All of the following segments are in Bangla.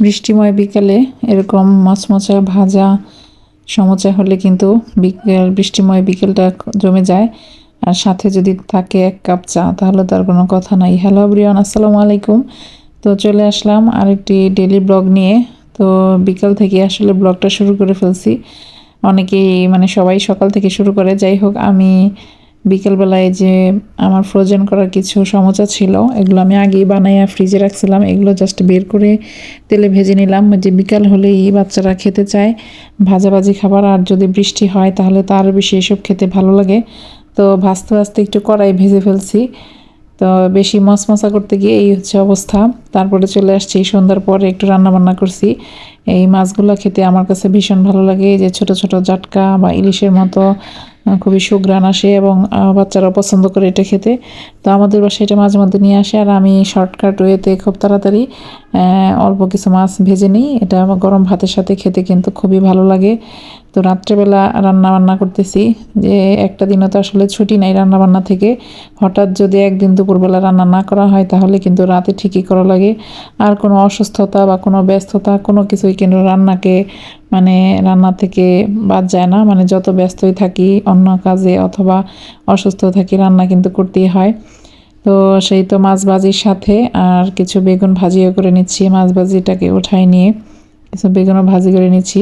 বৃষ্টিময় বিকালে এরকম মচমচা ভাজা, সমচা হলে কিন্তু বিকেল বৃষ্টিময় বিকেলটা জমে যায়। আর সাথে যদি থাকে এক কাপ চা, তাহলে তার কোনো কথা নাই। হ্যালো ব্রিয়ান আসসালামু আলাইকুম। তো চলে আসলাম আরেকটি ডেলি ব্লগ নিয়ে। তো বিকাল থেকে আসলে ব্লগটা শুরু করে ফেলছি। অনেকেই মানে সবাই সকাল থেকে শুরু করে। যাই হোক, আমি বিকেলবেলায় যে আমার ফ্রোজেন করার কিছু সমচা ছিল, এগুলো আমি আগেই বানাইয়া ফ্রিজে রাখছিলাম। এগুলো জাস্ট বের করে তেলে ভেজে নিলাম। যে বিকাল হলেই বাচ্চারা খেতে চায়। ভাজাভাজি খাবার, আর যদি বৃষ্টি হয় তাহলে তো আরও বেশি এসব খেতে ভালো লাগে। তো ভাজতে ভাজতে একটু কড়াই ভেজে ফেলছি। তো বেশি মশমশা করতে গিয়ে এই হচ্ছে অবস্থা। তারপরে চলে আসছি, সন্ধ্যার পরে একটু রান্না বান্না করছি। এই মাছগুলো খেতে আমার কাছে ভীষণ ভালো লাগে। যে ছোট ছোট জাটকা বা ইলিশের মতো খুবই সুগ্রান আসে এবং বাচ্চারা পছন্দ করে এটা খেতে। তো আমাদের বাসায় এটা মাঝে মধ্যে নিয়ে আসে আর আমি শর্টকাট ওয়েতে খুব তাড়াতাড়ি অল্প কিছু মাছ ভেজে নিই। এটা গরম ভাতের সাথে খেতে কিন্তু খুবই ভালো লাগে। তো রাত্রেবেলা রান্না বান্না করতেছি, যে একটা দিনও তো আসলে ছুটি নাই রান্না বান্না থেকে। হঠাৎ যদি একদিন দুপুরবেলা রান্না না করা হয়, তাহলে কিন্তু রাতে ঠিকই করা লাগে। আর কোনো অসুস্থতা বা কোনো ব্যস্ততা, কোনো কিছুই কিন্তু রান্নাকে মানে রান্না থেকে বাদ যায় না। মানে যত ব্যস্তই থাকি, অন্য কাজে অথবা অসুস্থ থাকি, রান্না কিন্তু করতেই হয়। তো সেই তো মাছ ভাজির সাথে আর কিছু বেগুন ভাজিও করে নিচ্ছি, মাছ ভাজিটাকে উঠাই নিয়ে। বেগুনও ভাজি করে নিচ্ছি।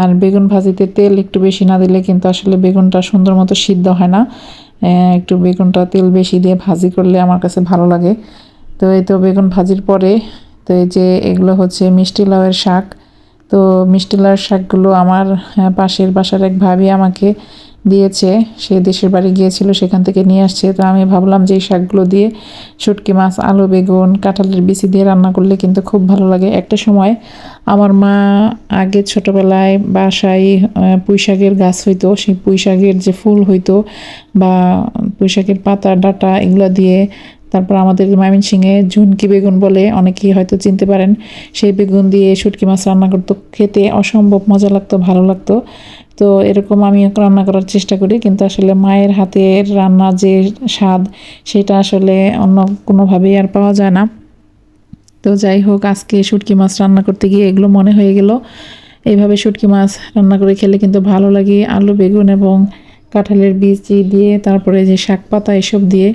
আর বেগুন ভাজিতে তেল একটু বেশি না দিলে কিন্তু আসলে বেগুনটা সুন্দর মতো সিদ্ধ হয় না। একটু বেগুনটা তেল বেশি দিয়ে ভাজি করলে আমার কাছে ভালো লাগে। তো এই তো বেগুন ভাজির পরে, তো এই যে এগুলো হচ্ছে মিষ্টি লাউয়ের শাক। তো মিষ্টি লাউয়ের শাকগুলো আমার পাশের বাসার এক ভাবি আমাকে দিয়েছে, সে দেশের বাড়ি গিয়েছিল, সেখান থেকে নিয়ে আসছে। তো আমি ভাবলাম যে এই শাকগুলো দিয়ে শুটকি মাছ, আলু, বেগুন, কাঁঠালের বিচি দিয়ে রান্না করলে কিন্তু খুব ভালো লাগে। একটা সময় আমার মা আগে ছোটোবেলায় বাসায় পুঁই শাকের গাছ হইতো, সেই পুঁই শাকের যে ফুল হইতো বা পুঁই শাকের পাতা, ডাটা এগুলো দিয়ে তারপর আমাদের ময়মনসিংহে ঝুনকি বেগুন বলে অনেকেই হয়তো চিনতে পারেন। সেই বেগুন দিয়ে শুটকি মাছ রান্না করতো, খেতে অসম্ভব মজা লাগতো, ভালো লাগতো। তো এরকম আমি রান্না করার চেষ্টা করি, কিন্তু আসলে মায়ের হাতের রান্না যে স্বাদ, সেটা আসলে অন্য কোনোভাবেই আর পাওয়া যায় না। তো যাই হোক, আজকে শুটকি মাছ রান্না করতে গিয়ে এগুলো মনে হয়ে গেল। এইভাবে শুটকি মাছ রান্না করে খেলে কিন্তু ভালো লাগে, আলু, বেগুন এবং কাঁঠালের বীজ দিয়ে, তারপরে যে শাক পাতা এসব দিয়ে।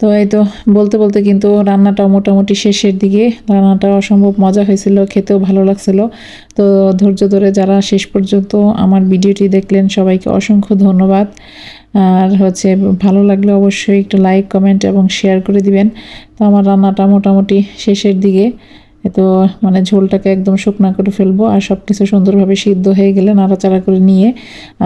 তো এই তো বলতে বলতে কিন্তু রান্নাটা মোটামুটি শেষের দিকে। রান্নাটা অসম্ভব মজা হয়েছিল, খেতেও ভালো লাগছিল। তো ধৈর্য ধরে যারা শেষ পর্যন্ত আমার ভিডিওটি দেখলেন, সবাইকে অসংখ্য ধন্যবাদ। আর হচ্ছে ভালো লাগলে অবশ্যই একটু লাইক, কমেন্ট এবং শেয়ার করে দিবেন। তো আমার রান্নাটা মোটামুটি শেষের দিকে। তো মানে ঝোলটাকে একদম শুকনা করে ফেলব আর সব কিছু সুন্দরভাবে সিদ্ধ হয়ে গেলে নাড়াচাড়া করে নিয়ে আমি